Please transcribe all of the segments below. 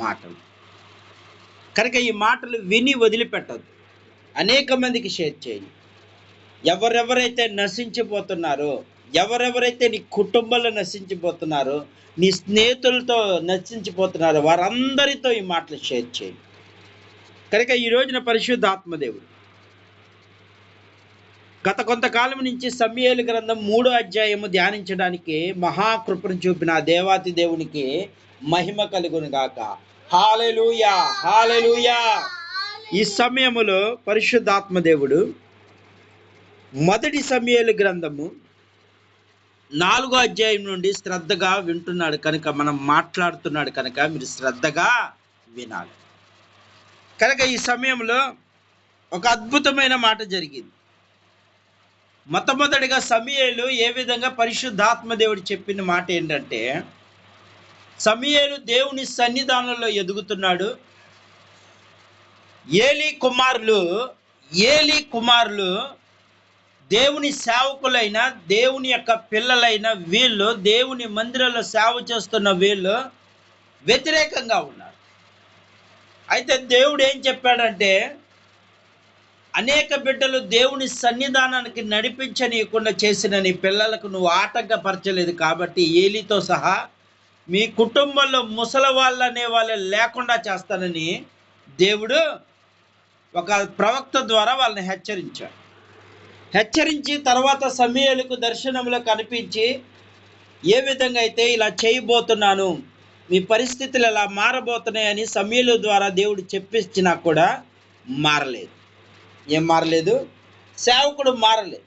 మాటలు. కనుక ఈ మాటలు విని వదిలిపెట్టద్దు. అనేక మందికి షేర్ చేయండి ఎవరెవరైతే నశించిపోతున్నారో ఎవరెవరైతే నీ కుటుంబంలో నశించిపోతున్నారో నీ స్నేహితులతో నశించిపోతున్నారో వారందరితో ఈ మాటలు షేర్ చేయండి కనుక ఈ రోజున పరిశుద్ధ ఆత్మదేవుడు గత కొంతకాలం నుంచి సమయలు గ్రంథం మూడో అధ్యాయము ధ్యానించడానికి మహాకృపను చూపిన దేవాతి దేవునికి మహిమ కలుగును గాక. హాలెలుయా హాలెలుయా ఈ సమయములో పరిశుద్ధాత్మ దేవుడు మొదటి సమయలు గ్రంథము నాలుగో అధ్యాయం నుండి శ్రద్ధగా వింటున్నాడు కనుక మనం మాట్లాడుతున్నాడు కనుక మీరు శ్రద్ధగా వినాలి. కనుక ఈ సమయంలో ఒక అద్భుతమైన మాట జరిగింది. మొట్టమొదటిగా సమయలు ఏ విధంగా పరిశుద్ధాత్మ దేవుడు చెప్పిన మాట ఏంటంటే సమయలు దేవుని సన్నిధానంలో ఎదుగుతున్నాడు. ఏలి కుమారులు ఏలి కుమారులు దేవుని సేవకులైన దేవుని యొక్క పిల్లలైన వీళ్ళు దేవుని మందిరంలో సేవ చేస్తున్న వీళ్ళు వ్యతిరేకంగా ఉన్నారు. అయితే దేవుడు ఏం చెప్పాడంటే అనేక బిడ్డలు దేవుని సన్నిధానానికి నడిపించనీయకుండా చేసిన నీ పిల్లలకు నువ్వు ఆటంకపరచలేదు కాబట్టి ఏలితో సహా మీ కుటుంబంలో ముసలి వాళ్ళు అనే వాళ్ళు లేకుండా చేస్తానని దేవుడు ఒక ప్రవక్త ద్వారా వాళ్ళని హెచ్చరించాడు. హెచ్చరించి తర్వాత సమయాలకు దర్శనంలో కనిపించి ఏ విధంగా అయితే ఇలా చేయబోతున్నాను మీ పరిస్థితులు ఎలా మారబోతున్నాయని సమయలు ద్వారా దేవుడు చెప్పించినా కూడా మారలేదు. ఏం మారలేదు? సేవకుడు మారలేదు.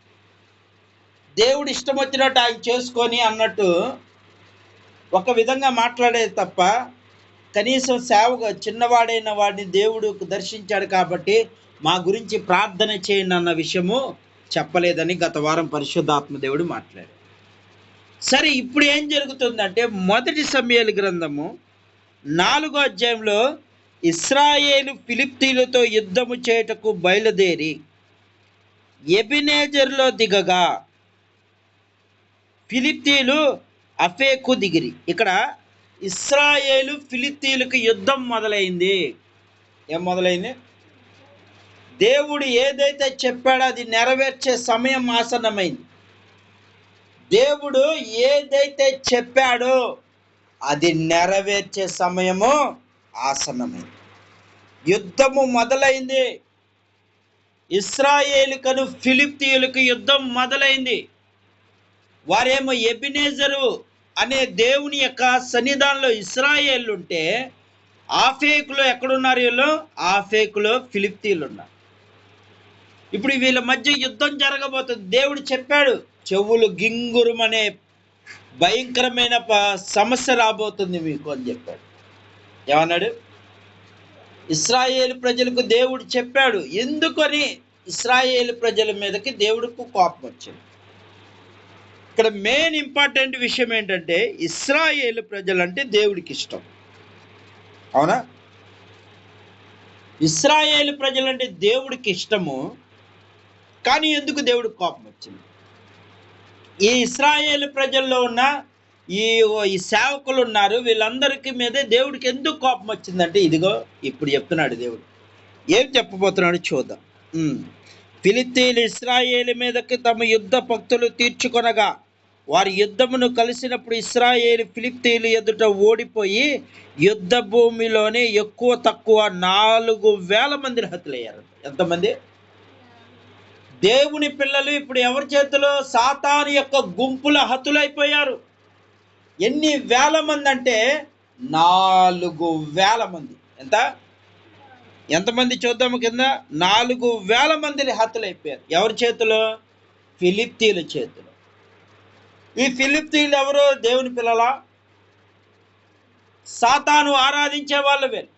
దేవుడు ఇష్టం వచ్చినట్టు ఆయన చేసుకొని అన్నట్టు ఒక విధంగా మాట్లాడేది తప్ప కనీసం సేవ చిన్నవాడైన వాడిని దేవుడు దర్శించాడు కాబట్టి మా గురించి ప్రార్థన చేయండి అన్న విషయము చెప్పలేదని గత వారం పరిశుద్ధాత్మ దేవుడు మాట్లాడాడు. సరే ఇప్పుడు ఏం జరుగుతుందంటే మొదటి సమయాల గ్రంథము నాలుగో అధ్యాయంలో ఇస్రాయేలు ఫిలిప్తీలతో యుద్ధము చేయుటకు బయలుదేరి ఎబినేజర్లో దిగగా ఫిలిప్తీలు అఫేకు దిగిరి ఇక్కడ ఇస్రాయేలు ఫిలిప్తీలకు యుద్ధం మొదలైంది. ఏం మొదలైంది? దేవుడు ఏదైతే చెప్పాడో అది నెరవేర్చే సమయం ఆసన్నమైంది. దేవుడు ఏదైతే చెప్పాడో అది నెరవేర్చే సమయము ఆసన్నమైంది. యుద్ధము మొదలైంది. ఇస్రాయేలుకను ఫిలిప్తీయులకు యుద్ధం మొదలైంది. వారేమో ఎబినేజరు అనే దేవుని యొక్క సన్నిధానంలో ఇస్రాయేళ్ళు ఉంటే ఆఫేకులో ఎక్కడున్నారు వీళ్ళు? ఆఫేకులో ఫిలిప్తీలు ఉన్నారు ఇప్పుడు వీళ్ళ మధ్య యుద్ధం జరగబోతుంది. దేవుడు చెప్పాడు చెవులు గింగురుమనే భయంకరమైన సమస్య రాబోతుంది మీకు అని చెప్పాడు. ఏమన్నాడు? ఇస్రాయేల్ ప్రజలకు దేవుడు చెప్పాడు ఎందుకని ఇస్రాయేల్ ప్రజల మీదకి దేవుడికి కోపం వచ్చింది? ఇక్కడ మెయిన్ ఇంపార్టెంట్ విషయం ఏంటంటే ఇస్రాయేల్ ప్రజలంటే దేవుడికి ఇష్టం. అవునా? ఇస్రాయేల్ ప్రజలంటే దేవుడికి ఇష్టము కానీ ఎందుకు దేవుడికి కోపం వచ్చింది? ఈ ఇస్రాయేల్ ప్రజల్లో ఉన్న ఈ ఈ సేవకులు ఉన్నారు వీళ్ళందరికీ మీదే దేవుడికి ఎందుకు కోపం వచ్చిందంటే ఇదిగో ఇప్పుడు చెప్తున్నాడు దేవుడు. ఏం చెప్పబోతున్నాడు చూద్దాం. ఉమ్. ఇస్రాయేల్ ఇస్రాయేలు మీదకి తమ యుద్ధ భక్తులు తీర్చుకొనగా వారి యుద్ధమును కలిసినప్పుడు ఇస్రాయేల్ ఫిలిప్తీలు ఎదుట ఓడిపోయి యుద్ధ భూమిలోనే ఎక్కువ తక్కువ నాలుగు వేల మందిని హతులయ్యారు ఎంతమంది? దేవుని పిల్లలు ఇప్పుడు ఎవరి చేతిలో? సాతాను యొక్క గుంపుల హతులైపోయారు. ఎన్ని వేల మంది అంటే నాలుగు వేల మంది. ఎంత? ఎంతమంది చూద్దాము కింద? నాలుగు వేల మందిని హతులైపోయారు ఎవరి చేతిలో? ఫిలిప్తీల చేతిలో. ఈ ఫిలిప్తీలు ఎవరు దేవుని పిల్లలా? సాతాను ఆరాధించే వాళ్ళు వీళ్ళు.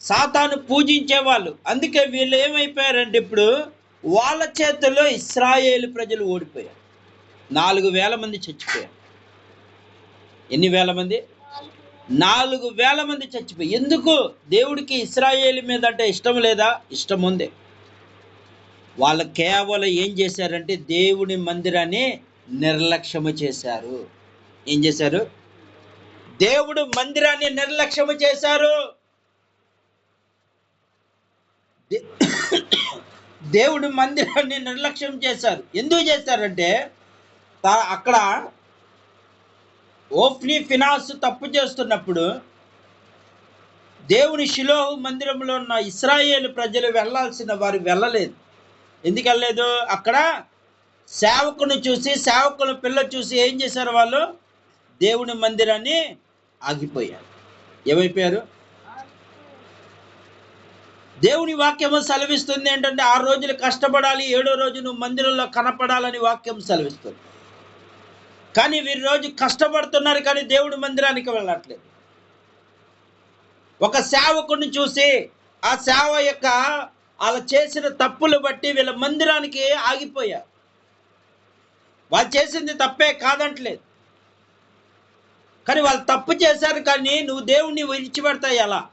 సాతాను పూజించే వాళ్ళు. అందుకే వీళ్ళు ఏమైపోయారంటే ఇప్పుడు వాళ్ళ చేతుల్లో ఇస్రాయేలు ప్రజలు ఓడిపోయారు. నాలుగు వేల మంది చచ్చిపోయారు. ఎన్ని వేల మంది? నాలుగు వేల మంది చచ్చిపోయి ఎందుకు? దేవుడికి ఇస్రాయేల్ మీద అంటే ఇష్టం లేదా? ఇష్టం ఉంది. వాళ్ళు కేవలం ఏం చేశారంటే దేవుని మందిరాన్ని నిర్లక్ష్యము చేశారు. ఏం చేశారు? దేవుడు మందిరాన్ని నిర్లక్ష్యము చేశారు. దేవుడు మందిరాన్ని నిర్లక్ష్యం చేశారు. ఎందుకు చేశారంటే అక్కడ ఓఫ్ని ఫినాన్స్ తప్పు చేస్తున్నప్పుడు దేవుని శిలోహు మందిరంలో ఉన్న ఇస్రాయేల్ ప్రజలు వెళ్ళాల్సిన వారు వెళ్ళలేదు. ఎందుకు వెళ్ళలేదు? అక్కడ సేవకుని చూసి సేవకుల పిల్ల చూసి ఏం చేశారు వాళ్ళు? దేవుని మందిరాన్ని ఆగిపోయారు. ఏమైపోయారు? దేవుని వాక్యము సెలవిస్తుంది ఏంటంటే ఆరు రోజులు కష్టపడాలి ఏడో రోజు నువ్వు మందిరంలో కనపడాలని వాక్యం సెలవిస్తుంది. కానీ వీరి రోజు కష్టపడుతున్నారు కానీ దేవుడి మందిరానికి వెళ్ళట్లేదు. ఒక సేవకుని చూసి ఆ సేవ యొక్క వాళ్ళు చేసిన తప్పులు బట్టి వీళ్ళ మందిరానికి ఆగిపోయారు. వాళ్ళు చేసింది తప్పే కాదంటలేదు. కానీ వాళ్ళు తప్పు చేశారు కానీ నువ్వు దేవుణ్ణి విడిచిపెడతాయి ఎలా?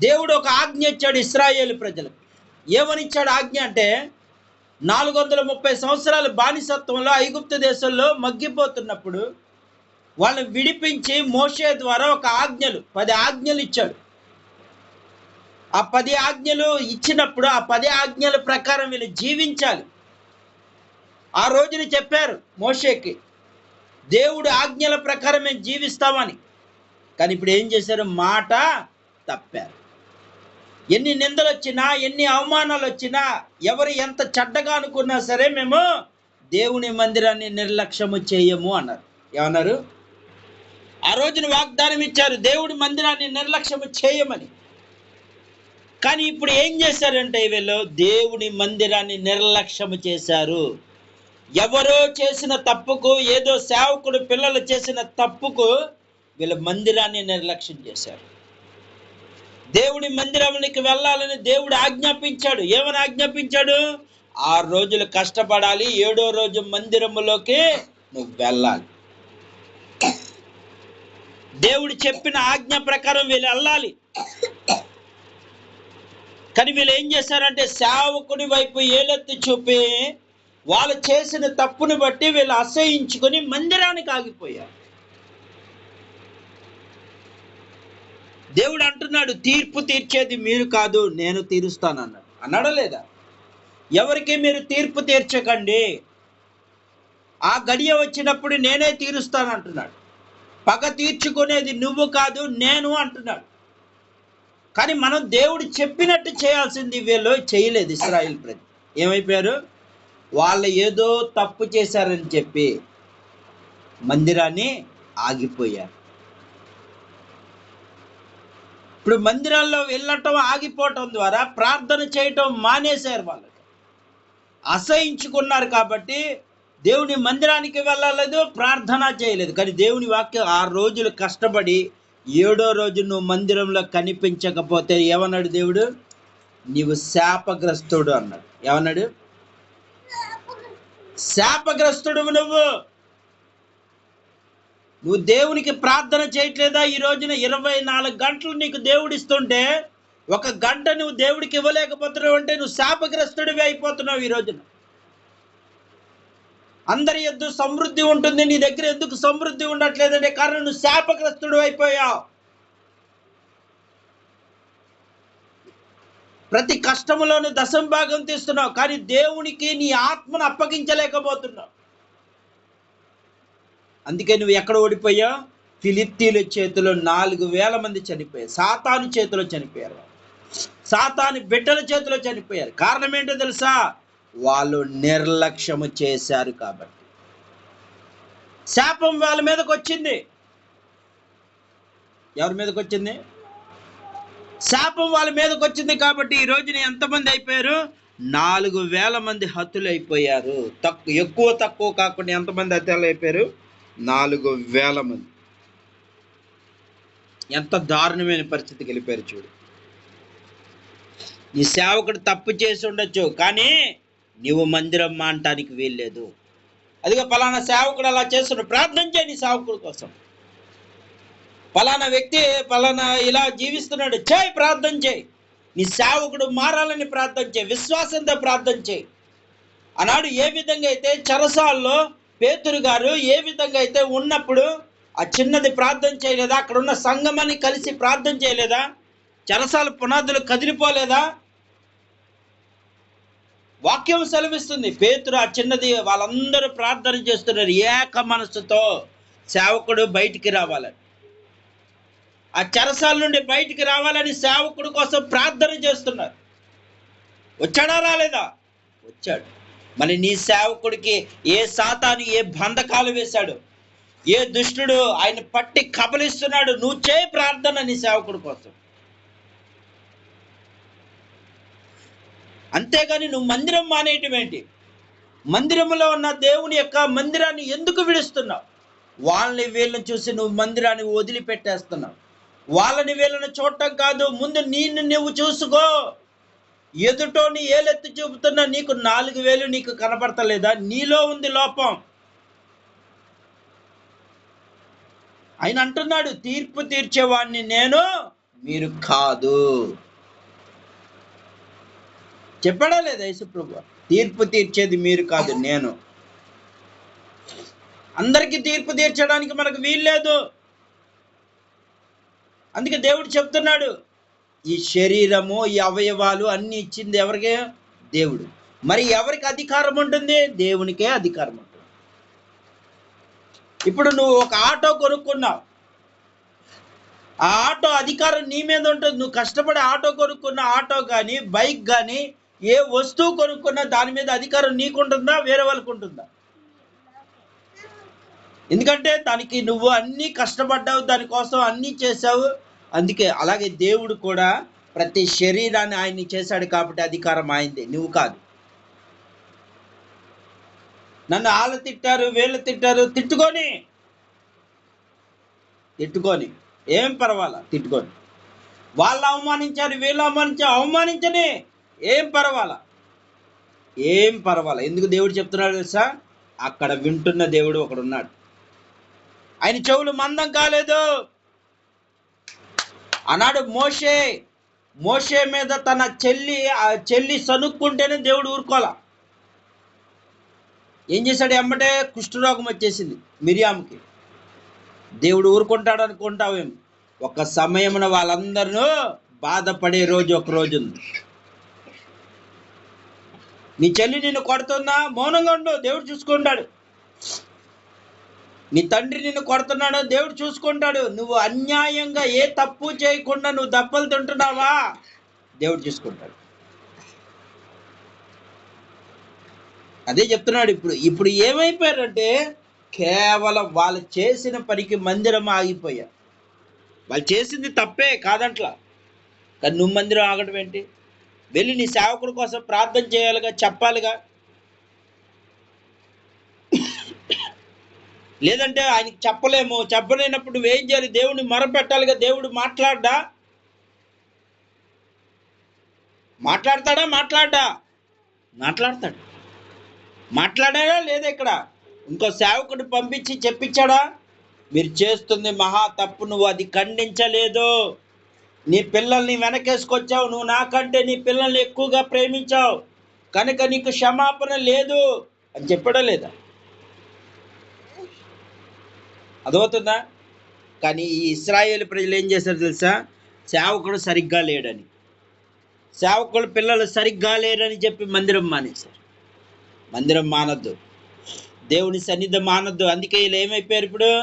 దేవుడు ఒక ఆజ్ఞ ఇచ్చాడు ఇస్రాయేల్ ప్రజలకు. ఏమని ఇచ్చాడు ఆజ్ఞ అంటే నాలుగు వందల ముప్పై సంవత్సరాల బానిసత్వంలో ఐగుప్తు దేశంలో మగ్గిపోతున్నప్పుడు వాళ్ళని విడిపించి మోషే ద్వారా ఒక ఆజ్ఞలు పది ఆజ్ఞలు ఇచ్చాడు. ఆ పది ఆజ్ఞలు ఇచ్చినప్పుడు ఆ పది ఆజ్ఞల ప్రకారం వీళ్ళు జీవించాలి. ఆ రోజున చెప్పారు మోషేకి దేవుడు ఆజ్ఞల ప్రకారం మేము జీవిస్తామని. కానీ ఇప్పుడు ఏం చేశారు? మాట తప్పారు. ఎన్ని నిందలు వచ్చినా ఎన్ని అవమానాలు వచ్చినా ఎవరు ఎంత చెడ్డగా అనుకున్నా సరే మేము దేవుని మందిరాన్ని నిర్లక్ష్యము చేయము అన్నారు. ఏమన్నారు? ఆ రోజున వాగ్దానం ఇచ్చారు దేవుడి మందిరాన్ని నిర్లక్ష్యము చేయమని. కానీ ఇప్పుడు ఏం చేశారంటే వీళ్ళు? దేవుని మందిరాన్ని నిర్లక్ష్యము చేశారు. ఎవరో చేసిన తప్పుకు ఏదో సేవకుడు పిల్లలు చేసిన తప్పుకు వీళ్ళ మందిరాన్ని నిర్లక్ష్యం చేశారు. దేవుడి మందిరానికి వెళ్ళాలని దేవుడు ఆజ్ఞాపించాడు. ఏమని ఆజ్ఞాపించాడు? ఆరు రోజులు కష్టపడాలి ఏడో రోజు మందిరములోకి నువ్వు వెళ్ళాలి. దేవుడు చెప్పిన ఆజ్ఞ ప్రకారం వీళ్ళు వెళ్ళాలి. కానీ వీళ్ళు ఏం చేశారంటే సేవకుడి వైపు ఏలెత్తి చూపి వాళ్ళు చేసిన తప్పుని బట్టి వీళ్ళు అసహించుకొని మందిరానికి ఆగిపోయారు. దేవుడు అంటున్నాడు తీర్పు తీర్చేది మీరు కాదు నేను తీరుస్తాను అన్నాడు. అన్నాడా లేదా? ఎవరికి మీరు తీర్పు తీర్చకండి? ఆ గడియ వచ్చినప్పుడు నేనే తీరుస్తాను అంటున్నాడు. పగ తీర్చుకునేది నువ్వు కాదు నేను అంటున్నాడు. కానీ మనం దేవుడు చెప్పినట్టు చేయాల్సింది వీళ్ళు చేయలేదు ఇస్రాయిల్ ప్రజలు. ఏమైపోయారు? వాళ్ళు ఏదో తప్పు చేశారని చెప్పి మందిరాన్ని ఆగిపోయారు. ఇప్పుడు మందిరాల్లో వెళ్ళటం ఆగిపోవటం ద్వారా ప్రార్థన చేయటం మానేశారు వాళ్ళకి అసహించుకున్నారు కాబట్టి దేవుని మందిరానికి వెళ్ళలేదు ప్రార్థన చేయలేదు. కానీ దేవుని వాక్యం ఆ రోజులు కష్టపడి ఏడో రోజు నువ్వు మందిరంలో కనిపించకపోతే ఏమన్నాడు దేవుడు? నీవు శాపగ్రస్తుడు అన్నాడు. ఏమన్నాడు? శాపగ్రస్తుడు నువ్వు. నువ్వు దేవునికి ప్రార్థన చేయట్లేదా? ఈ రోజున ఇరవై నాలుగు గంటలు నీకు దేవుడు ఇస్తుంటే ఒక గంట నువ్వు దేవుడికి ఇవ్వలేకపోతున్నావు అంటే నువ్వు శాపగ్రస్తుడివి అయిపోతున్నావు ఈ రోజున. అందరి ఎద్దు సమృద్ధి ఉంటుంది నీ దగ్గర ఎందుకు సమృద్ధి ఉండట్లేదంటే కారణం నువ్వు శాపగ్రస్తుడు అయిపోయావు. ప్రతి కష్టములోను దశం భాగం తీస్తున్నావు కానీ దేవునికి నీ ఆత్మను అప్పగించలేకపోతున్నావు. అందుకే నువ్వు ఎక్కడ ఓడిపోయావు? ఫిలిప్తీల చేతిలో నాలుగు వేల మంది చనిపోయారు. సాతాను చేతిలో చనిపోయారు. సాతాను బిడ్డల చేతిలో చనిపోయారు. కారణం ఏంటో తెలుసా? వాళ్ళు నిర్లక్ష్యము చేశారు కాబట్టి. శాపం వాళ్ళ మీదకి వచ్చింది ఎవరి మీదకి వచ్చింది శాపం వాళ్ళ మీదకి వచ్చింది కాబట్టి ఈ రోజున ఎంతమంది అయిపోయారు? నాలుగు వేల మంది హతులు అయిపోయారు. తక్కువ ఎక్కువ తక్కువ కాకుండా ఎంతమంది హత్యలు అయిపోయారు? నాలుగు వేల మంది. ఎంత దారుణమైన పరిస్థితికి వెళ్ళిపోయారు చూడు. నీ సేవకుడు తప్పు చేసి ఉండొచ్చు కానీ నీవు మందిరం మానటానికి వీల్లేదు. అదిగో పలానా సేవకుడు అలా చేస్తున్నాడు. ప్రార్థన చేయండి నీ సేవకుడి కోసం. ఫలానా వ్యక్తి ఫలానా ఇలా జీవిస్తున్నాడు. చేయి ప్రార్థన చేయి. నీ సేవకుడు మారాలని ప్రార్థన చేయి. విశ్వాసంతో ప్రార్థన చేయి. ఆనాడు ఏ విధంగా అయితే చరసాల్లో పేతురు గారు ఏ విధంగా అయితే ఉన్నప్పుడు ఆ చిన్నది ప్రార్థన చేయలేదా? అక్కడ ఉన్న సంఘమని కలిసి ప్రార్థన చేయలేదా? చరసాల పునాదులు కదిలిపోలేదా? వాక్యం సెలవిస్తుంది. పేతురు ఆ చిన్నది వాళ్ళందరూ ప్రార్థన చేస్తున్నారు ఏక మనస్సుతో సేవకుడు బయటికి రావాలని. ఆ చెరసాల నుండి బయటికి రావాలని సేవకుడు కోసం ప్రార్థన చేస్తున్నారు. వచ్చాడా రాలేదా? వచ్చాడు. మరి నీ సేవకుడికి ఏ సాతాను ఏ బంధకాలు వేశాడు? ఏ దుష్టుడు ఆయన పట్టి కబలిస్తున్నాడు? నువ్వు చేయి ప్రార్థన నీ సేవకుడి కోసం. అంతేగాని నువ్వు మందిరం మానేయటం ఏంటి? మందిరంలో ఉన్న దేవుని యొక్క మందిరాన్ని ఎందుకు విడుస్తున్నావు? వాళ్ళని వీళ్ళని చూసి నువ్వు మందిరాన్ని వదిలిపెట్టేస్తున్నావు. వాళ్ళని వీళ్ళని చూడటం కాదు. ముందు నిన్ను నువ్వు చూసుకో. ఎదుటోని ఏలెత్తి చూపుతున్నా నీకు నాలుగు వేలు నీకు కనపడతలేదా? నీలో ఉంది లోపం. ఆయన అంటున్నాడు తీర్పు తీర్చేవాడిని నేను మీరు కాదు. చెప్పడా లేదా యేసుప్రభు తీర్పు తీర్చేది మీరు కాదు నేను. అందరికీ తీర్పు తీర్చడానికి మనకు వీల్లేదు. అందుకే దేవుడు చెప్తున్నాడు ఈ శరీరము ఈ అవయవాలు అన్ని ఇచ్చింది ఎవరికి? దేవుడు. మరి ఎవరికి అధికారం ఉంటుంది? దేవునికే అధికారం ఉంటుంది. ఇప్పుడు నువ్వు ఒక ఆటో కొనుక్కున్నావు. ఆ ఆటో అధికారం నీ మీద ఉంటుంది. నువ్వు కష్టపడి ఆటో కొనుక్కున్న ఆటో కానీ బైక్ కానీ ఏ వస్తువు కొనుక్కున్నా దాని మీద అధికారం నీకుంటుందా? వేరే వాళ్ళకు ఉంటుందా? ఎందుకంటే దానికి నువ్వు అన్నీ కష్టపడ్డావు దానికోసం అన్నీ చేసావు అందుకే అలాగే దేవుడు కూడా ప్రతి శరీరాన్ని ఆయన్ని చేశాడు కాబట్టి అధికారం ఆయనది. నువ్వు కాదు. నన్ను ఆళ్ళు తిట్టారు వీళ్ళు తిట్టారు తిట్టుకొని. తిట్టుకొని. ఏం పర్వాలా? తిట్టుకొని. వాళ్ళు అవమానించారు వీళ్ళు అవమానించారు అవమానించని. ఏం పర్వాలా? ఏం పర్వాలా? ఎందుకు దేవుడు చెప్తున్నాడు తెలుసా? అక్కడ వింటున్న దేవుడు ఒకడున్నాడు. ఆయన చెవులు మందం కాలేదు. అన్నాడు మోషే మోషే మీద తన చెల్లి ఆ చెల్లి సనుక్కుంటేనే దేవుడు ఊరుకోలా ఏం చేశాడు ఎమ్మటే కుష్ఠరోగం వచ్చేసింది మిరియాముకి. దేవుడు ఊరుకుంటాడు అనుకుంటావేం? ఒక సమయమున వాళ్ళందరూ బాధపడే రోజు ఒక రోజు ఉంది. నీ చెల్లి నిన్ను కొడుతుందా? మౌనంగా ఉండు దేవుడు చూసుకుంటాడు. నీ తండ్రి నిన్ను కొడుతున్నాడో దేవుడు చూసుకుంటాడు. నువ్వు అన్యాయంగా ఏ తప్పు చేయకుండా నువ్వు దప్పలు తింటున్నావా? దేవుడు చూసుకుంటాడు. అదే చెప్తున్నాడు ఇప్పుడు. ఇప్పుడు ఏమైపోయారంటే కేవలం వాళ్ళు చేసిన పనికి మందిరం ఆగిపోయారు. వాళ్ళు చేసింది తప్పే కాదంట్లా. కానీ నువ్వు మందిరం ఆగడం ఏంటి? వెళ్ళి నీ సేవకుడి కోసం ప్రార్థన చేయాలిగా చెప్పాలిగా. లేదంటే ఆయనకి చెప్పలేము. చెప్పలేనప్పుడు నువ్వేం చేయాలి? దేవుడిని మొరపెట్టాలిగా. దేవుడు మాట్లాడ్డా? మాట్లాడతాడా? మాట్లాడ్డా? మాట్లాడతాడు. మాట్లాడాడా లేదా ఇక్కడ? ఇంకో సేవకుడు పంపించి చెప్పించాడా? మీరు చేస్తుంది మహా తప్పు. నువ్వు అది ఖండించలేదు. నీ పిల్లల్ని వెనకేసుకొచ్చావు. నువ్వు నాకంటే నీ పిల్లల్ని ఎక్కువగా ప్రేమించావు. కనుక నీకు క్షమాపణ లేదు అని చెప్పడా లేదా? అదవుతుందా కానీ ఈ ఇస్రాయేల్ ప్రజలు ఏం చేశారు తెలుసా? సేవకుడు సరిగ్గా లేడని. సేవకుడు పిల్లలు సరిగ్గా లేరని చెప్పి మందిరం మానేశారు. మందిరం మానద్దు. దేవుని సన్నిధి మానద్దు. అందుకే వీళ్ళు ఏమైపోయారు ఇప్పుడు?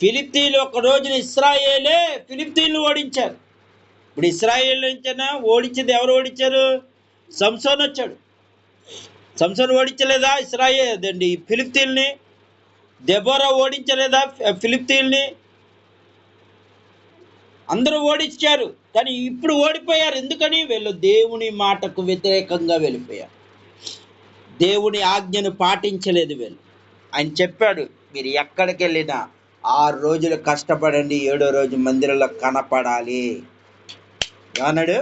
ఫిలిప్తీన్లు ఒక రోజున ఇస్రాయేలే ఫిలిప్తీన్లు ఓడించారు. ఇప్పుడు ఇస్రాయేల్ నుంచేనా ఓడించింది ఎవరు ఓడించారు? సంసోన్ వచ్చాడు సంసోన్ ఓడించలేదా? ఇస్రాయేల్ అదండి ఫిలిప్తీన్ని దెబోరా ఓడించలేదా? ఫిలిప్తీన్ని అందరూ ఓడించారు కానీ ఇప్పుడు ఓడిపోయారు. ఎందుకని? వీళ్ళు దేవుని మాటకు వ్యతిరేకంగా వెళ్ళిపోయారు. దేవుని ఆజ్ఞను పాటించలేదు వీళ్ళు. ఆయన చెప్పాడు మీరు ఎక్కడికి వెళ్ళినా ఆరు రోజులు కష్టపడండి ఏడో రోజు మందిరంలో కనపడాలి. ఏమన్నాడు?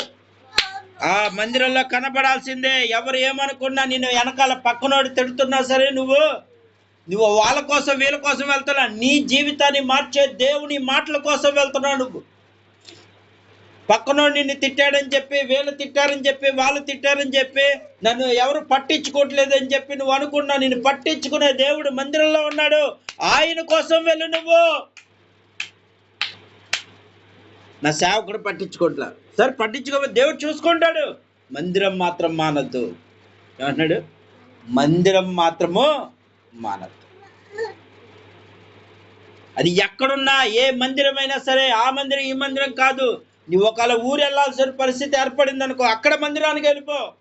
ఆ మందిరంలో కనపడాల్సిందే. ఎవరు ఏమనుకున్నా నిన్ను వెనకాల పక్కనోడు తిడుతున్నా సరే నువ్వు. నువ్వు వాళ్ళ కోసం వీళ్ళ కోసం వెళ్తున్నా. నీ జీవితాన్ని మార్చే దేవుని మాటల కోసం వెళ్తున్నావు నువ్వు. పక్కన నిన్ను తిట్టాడని చెప్పి వీళ్ళు తిట్టారని చెప్పి వాళ్ళు తిట్టారని చెప్పి నన్ను ఎవరు పట్టించుకోవట్లేదని చెప్పి నువ్వు అనుకున్నా. నిన్ను పట్టించుకునే దేవుడు మందిరంలో ఉన్నాడు. ఆయన కోసం వెళ్ళు నువ్వు. నా సేవకుడు పట్టించుకోవట్లా సరే పట్టించుకో దేవుడు చూసుకుంటాడు. మందిరం మాత్రం మానద్దు. ఏమన్నాడు మందిరం మాత్రము మానవత. అది ఎక్కడున్నా ఏ మందిరమైనా సరే ఆ మందిరం ఈ మందిరం కాదు. నువ్వు ఒకవేళ ఊరు వెళ్ళాల్సిన పరిస్థితి ఏర్పడింది అనుకో అక్కడ మందిరానికి వెళ్ళిపో.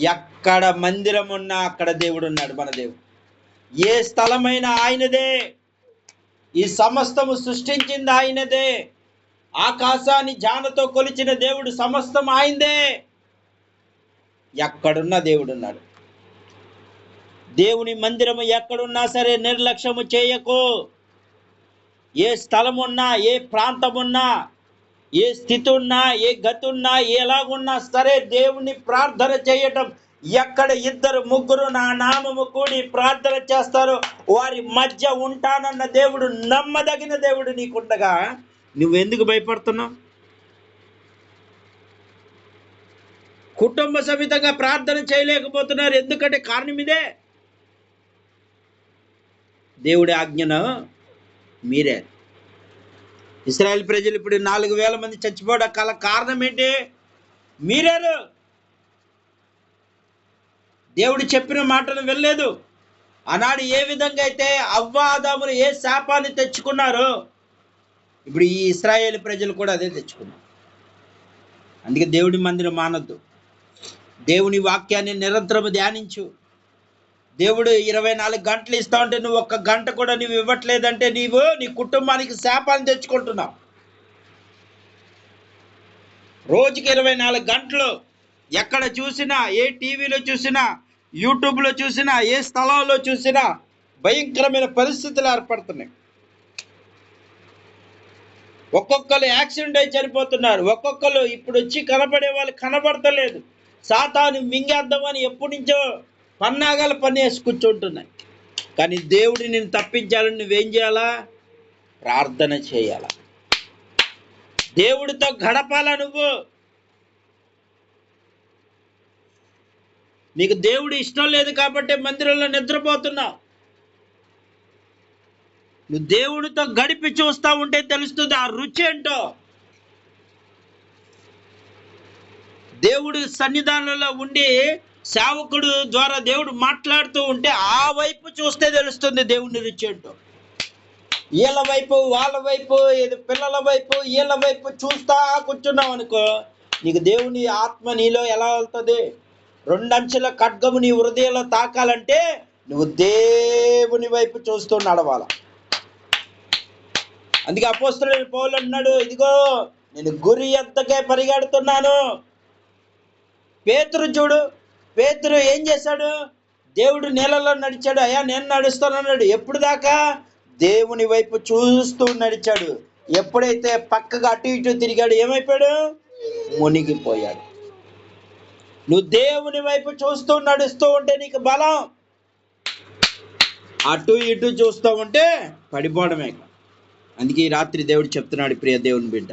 ఎక్కడ మందిరం ఉన్నా అక్కడ దేవుడు ఉన్నాడు మన దేవుడు. ఏ స్థలమైనా ఆయనదే. ఈ సమస్తము సృష్టించింది ఆయనదే. ఆకాశాన్ని జానతో కొలిచిన దేవుడు సమస్తం ఆయనదే. ఎక్కడున్నా దేవుడు ఉన్నాడు. దేవుని మందిరము ఎక్కడున్నా సరే నిర్లక్ష్యము చేయకు. ఏ స్థలం ఉన్నా ఏ ప్రాంతం ఉన్నా ఏ స్థితి ఉన్నా ఏ గతి ఉన్నా ఎలాగున్నా సరే దేవుని ప్రార్థన చేయటం. ఎక్కడ ఇద్దరు ముగ్గురు నా నామము కూడి ప్రార్థన చేస్తారో వారి మధ్య ఉంటానన్న దేవుడు నమ్మదగిన దేవుడు నీకుండగా నువ్వెందుకు భయపడుతున్నావు? కుటుంబ సమేతంగా ప్రార్థన చేయలేకపోతున్నారు. ఎందుకంటే కారణం ఇదే. దేవుడి ఆజ్ఞను మీరే. ఇస్రాయల్ ప్రజలు ఇప్పుడు నాలుగు వేల మంది చచ్చిపోవడం కల కారణం ఏంటి? మీరేరు? దేవుడు చెప్పిన మాటలు వెళ్ళలేదు ఆనాడు ఏ విధంగా అయితే అవ్వాదాములు ఏ శాపాన్ని తెచ్చుకున్నారో ఇప్పుడు ఈ ఇస్రాయేల్ ప్రజలు కూడా అదే తెచ్చుకున్నారు. అందుకే దేవుడి మందిరం మానద్దు. దేవుని వాక్యాన్ని నిరంతరం ధ్యానించు. దేవుడు ఇరవై నాలుగు గంటలు ఇస్తా ఉంటే నువ్వు ఒక్క గంట కూడా నువ్వు ఇవ్వట్లేదంటే నీవు నీ కుటుంబానికి శాపాన్ని తెచ్చుకుంటున్నావు. రోజుకి ఇరవై నాలుగు గంటలు ఎక్కడ చూసినా ఏ టీవీలో చూసినా యూట్యూబ్లో చూసినా ఏ స్థలంలో చూసినా భయంకరమైన పరిస్థితులు ఏర్పడుతున్నాయి. ఒక్కొక్కరు యాక్సిడెంట్ అయి చనిపోతున్నారు. ఒక్కొక్కరు ఇప్పుడు వచ్చి కనపడే వాళ్ళు కనబడతలేదు. సాతాను మింగేద్దామని ఎప్పటి నుంచో పన్నాగాలు పన్నేసి కూర్చుంటున్నాయి. కానీ దేవుడిని నేను తప్పించాలని నువ్వేం చేయాలా? ప్రార్థన చేయాలా? దేవుడితో గడపాలా నువ్వు? నీకు దేవుడు ఇష్టం లేదు కాబట్టి మందిరంలో నిద్రపోతున్నావు. నువ్వు దేవుడితో గడిపి చూస్తా ఉంటే తెలుస్తుంది ఆ రుచి ఏంటో. దేవుడు సన్నిధానంలో ఉండి సేవకుడు ద్వారా దేవుడు మాట్లాడుతూ ఉంటే ఆ వైపు చూస్తే తెలుస్తుంది దేవుని రుచి ఏంటో. వీళ్ళ వైపు వాళ్ళ వైపు ఏదో పిల్లల వైపు వీళ్ళ వైపు చూస్తా కూర్చున్నావు అనుకో నీకు దేవుని ఆత్మ నీలో ఎలా వెళ్తుంది? రెండంచెల ఖడ్గము నీ హృదయంలో తాకాలంటే నువ్వు దేవుని వైపు చూస్తూ నడవాల. అందుకే అపోస్తుడు పౌలు అన్నాడు ఇదిగో నేను గురి ఎంతకే పరిగెడుతున్నాను? పేతురు చూడు పేతురు ఏం చేశాడు? దేవుడు నీళ్ళలో నడిచాడు. అయ్యా నేను నడుస్తానన్నాడు ఎప్పుడు దాకా? దేవుని వైపు చూస్తూ నడిచాడు. ఎప్పుడైతే పక్కగా అటు ఇటు తిరిగాడు ఏమైపోయాడు? మునిగిపోయాడు. నువ్వు దేవుని వైపు చూస్తూ నడుస్తూ ఉంటే నీకు బలం. అటు ఇటు చూస్తూ ఉంటే పడిపోవడమే. అందుకే ఈ రాత్రి దేవుడు చెప్తున్నాడు ప్రియ దేవుని బిడ్డ.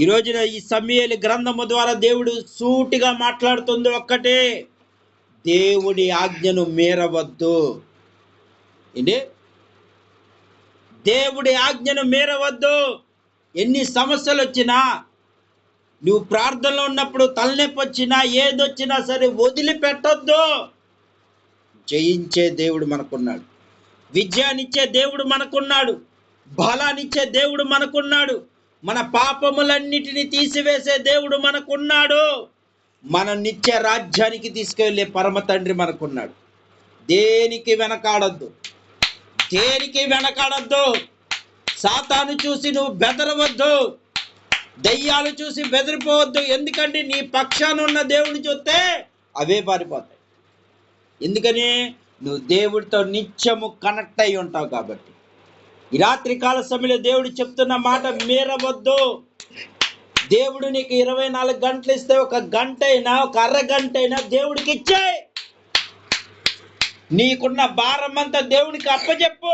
ఈ రోజున ఈ సమయలు గ్రంథము ద్వారా దేవుడు సూటిగా మాట్లాడుతుంది ఒక్కటే. దేవుడి ఆజ్ఞను మీరవద్దు. ఏంటి? దేవుడి ఆజ్ఞను మీరవద్దు. ఎన్ని సమస్యలు వచ్చినా నువ్వు ప్రార్థనలో ఉన్నప్పుడు తలనొప్పి వచ్చినా ఏదొచ్చినా సరే వదిలిపెట్టొద్దు. జయించే దేవుడు మనకున్నాడు. విజయాన్నిచ్చే దేవుడు మనకున్నాడు. బలాన్నిచ్చే దేవుడు మనకున్నాడు. మన పాపములన్నిటిని తీసివేసే దేవుడు మనకున్నాడు. మన నిత్య రాజ్యానికి తీసుకెళ్ళే పరమ తండ్రి మనకున్నాడు. దేనికి వెనకాడద్దు? దేనికి వెనకాడద్దు? సాతాను చూసి నువ్వు బెదరవద్దు. దయ్యాలు చూసి బెదిరిపోవద్దు. ఎందుకంటే నీ పక్షాన ఉన్న దేవుని చూస్తే అవే పారిపోతాయి. ఎందుకని? నువ్వు దేవుడితో నిత్యము కనెక్ట్ అయి ఉంటావు కాబట్టి. ఈ రాత్రి కాల సమయంలో దేవుడు చెప్తున్న మాట మీరవద్దు. దేవుడు నీకు ఇరవై నాలుగు గంటలు ఇస్తే ఒక గంట అయినా ఒక అరగంట అయినా దేవుడికి ఇచ్చాయి నీకున్న భారం అంతా దేవునికి అప్పచెప్పు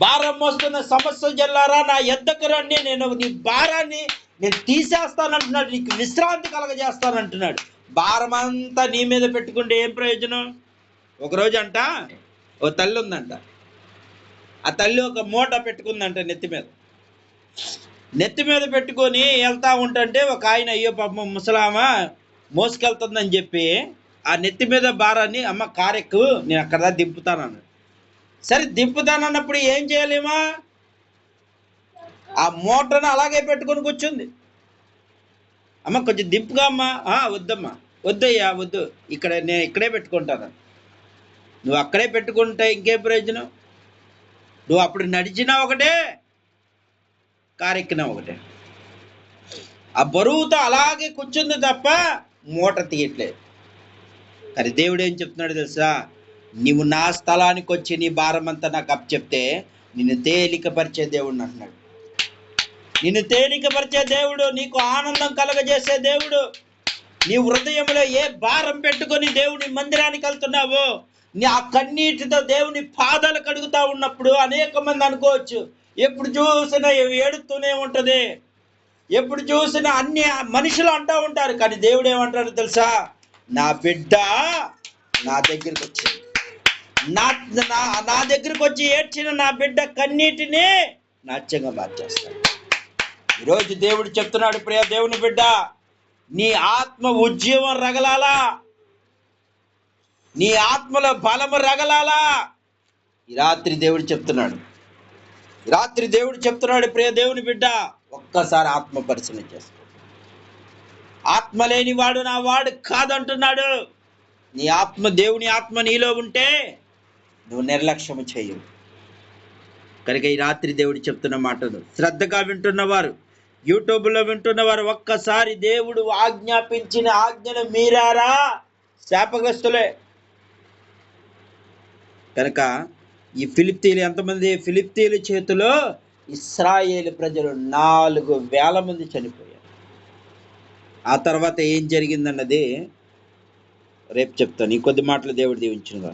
భారం మోస్తున్న సమస్య జల్లారా నా ఎద్దకు రండి నేను నీ భారాన్ని నేను తీసేస్తానంటున్నాడు నీకు విశ్రాంతి కలగజేస్తానంటున్నాడు. భారం అంతా నీ మీద పెట్టుకుంటే ఏం ప్రయోజనం? ఒకరోజు అంట ఓ తల్లి ఉందంట. ఆ తల్లి ఒక మూట పెట్టుకుందంట నెత్తి మీద. నెత్తి మీద పెట్టుకొని వెళ్తా ఉంటే ఒక ఆయన అయ్యో పాపం ముసలామ మోసుకెళ్తుందని చెప్పి ఆ నెత్తి మీద భారాన్ని అమ్మ కారెక్కు నేను అక్కడ దాకా దింపుతానన్నాడు సరే దింపుతానన్నప్పుడు ఏం చేయలేమా? ఆ మోటార్ని అలాగే పెట్టుకొని కూర్చుంది. అమ్మ కొంచెం దింపుగా అమ్మా వద్దమ్మా వద్దయ్యా వద్దు ఇక్కడ నేను ఇక్కడే పెట్టుకుంటాను నువ్వు అక్కడే పెట్టుకుంటే ఇంకేం ప్రయోజనం? నువ్వు అప్పుడు నడిచినా ఒకటే కారెక్కినా ఒకటే. ఆ బరువుతో అలాగే కూర్చుంది తప్ప మూట తీయట్లేదు. కానీ దేవుడు ఏం చెప్తున్నాడు తెలుసా? నీవు నా స్థలానికి వచ్చి నీ భారం అంతా నాకు అప్ చెప్తే నిన్ను తేలికపరిచే దేవుడిని అంటున్నాడు. నిన్ను తేలికపరిచే దేవుడు నీకు ఆనందం కలగజేసే దేవుడు నీ హృదయంలో ఏ భారం పెట్టుకొని దేవుని మందిరానికి వెళ్తున్నావో ఆ కన్నీటితో దేవుని పాదాలు కడుగుతా ఉన్నప్పుడు అనేక మంది అనుకోవచ్చు ఎప్పుడు చూసినా ఏడుతూనే ఉంటుంది ఎప్పుడు చూసినా అన్ని మనుషులు అంటూ ఉంటారు కానీ దేవుడు ఏమంటాడు తెలుసా? నా బిడ్డ నా దగ్గరికి వచ్చింది నా నా నా దగ్గరికి వచ్చి ఏడ్చిన నా బిడ్డ కన్నీటిని నాట్యంగా మార్చేస్తాడు. ఈరోజు దేవుడు చెప్తున్నాడు ప్రియ దేవుని బిడ్డ నీ ఆత్మ ఉద్యమం రగలాలా? నీ ఆత్మలో బలము రగలాలా? ఈ రాత్రి దేవుడు చెప్తున్నాడు. రాత్రి దేవుడు చెప్తున్నాడు ప్రియ దేవుని బిడ్డ ఒక్కసారి ఆత్మ పరిశీలన చేసుకో. ఆత్మ లేని వాడు నా వాడు కాదంటున్నాడు. నీ ఆత్మ దేవుని ఆత్మ నీలో ఉంటే నువ్వు నిర్లక్ష్యము చేయవు. కనుక ఈ రాత్రి దేవుడు చెప్తున్న మాటలు శ్రద్ధగా వింటున్నవారు యూట్యూబ్లో వింటున్నవారు ఒక్కసారి దేవుడు ఆజ్ఞాపించిన ఆజ్ఞను మీరారా? శాపగ్రస్తులే కనుక ఈ ఫిలిప్తీలు ఎంతమంది? ఫిలిప్తీల చేతిలో ఇస్రాయేల్ ప్రజలు నాలుగు వేల మంది చనిపోయారు. ఆ తర్వాత ఏం జరిగిందన్నది రేపు చెప్తాను. ఈ కొద్ది మాటలు దేవుడు దీవించుగా